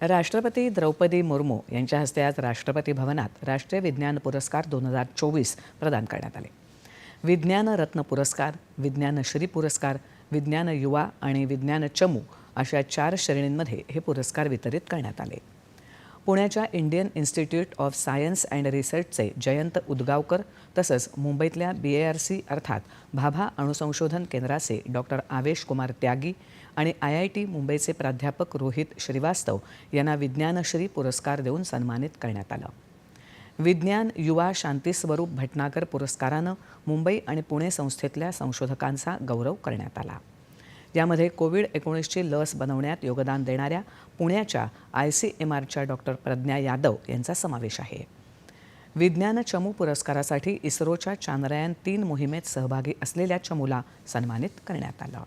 राष्ट्रपती द्रौपदी मुर्मू यांच्या हस्ते आज राष्ट्रपती भवनात राष्ट्रीय विज्ञान पुरस्कार दोन हजार चोवीस प्रदान करण्यात आले. विज्ञान रत्न पुरस्कार विज्ञान श्री पुरस्कार विज्ञान युवा आणि विज्ञान चमू अशा चार श्रेणींमध्ये हे पुरस्कार वितरित करण्यात आले. पुण्याच्या Indian institute of science and रिसर्चचे Jayant Udgaonkar तसंच मुंबईतल्या बी ए आर सी अर्थात भाभा अणुसंशोधन केंद्राचे डॉक्टर आवेश कुमार त्यागी आणि आय आय टी मुंबईचे प्राध्यापक रोहित श्रीवास्तव यांना विज्ञानश्री पुरस्कार देऊन सन्मानित करण्यात आलं. विज्ञान युवा शांतीस्वरूप भटनागर पुरस्कारानं मुंबई आणि पुणे संस्थेतल्या संशोधकांचा गौरव करण्यात आला. यामध्ये कोविड एकोणीसची लस बनवण्यात योगदान देणाऱ्या पुण्याच्या आय सी एम आरच्या डॉक्टर प्रज्ञा यादव यांचा समावेश आहे. विज्ञान चमू पुरस्कारासाठी इस्रोच्या चांद्रयान तीन मोहिमेत सहभागी असलेल्या चमूला सन्मानित करण्यात आलं.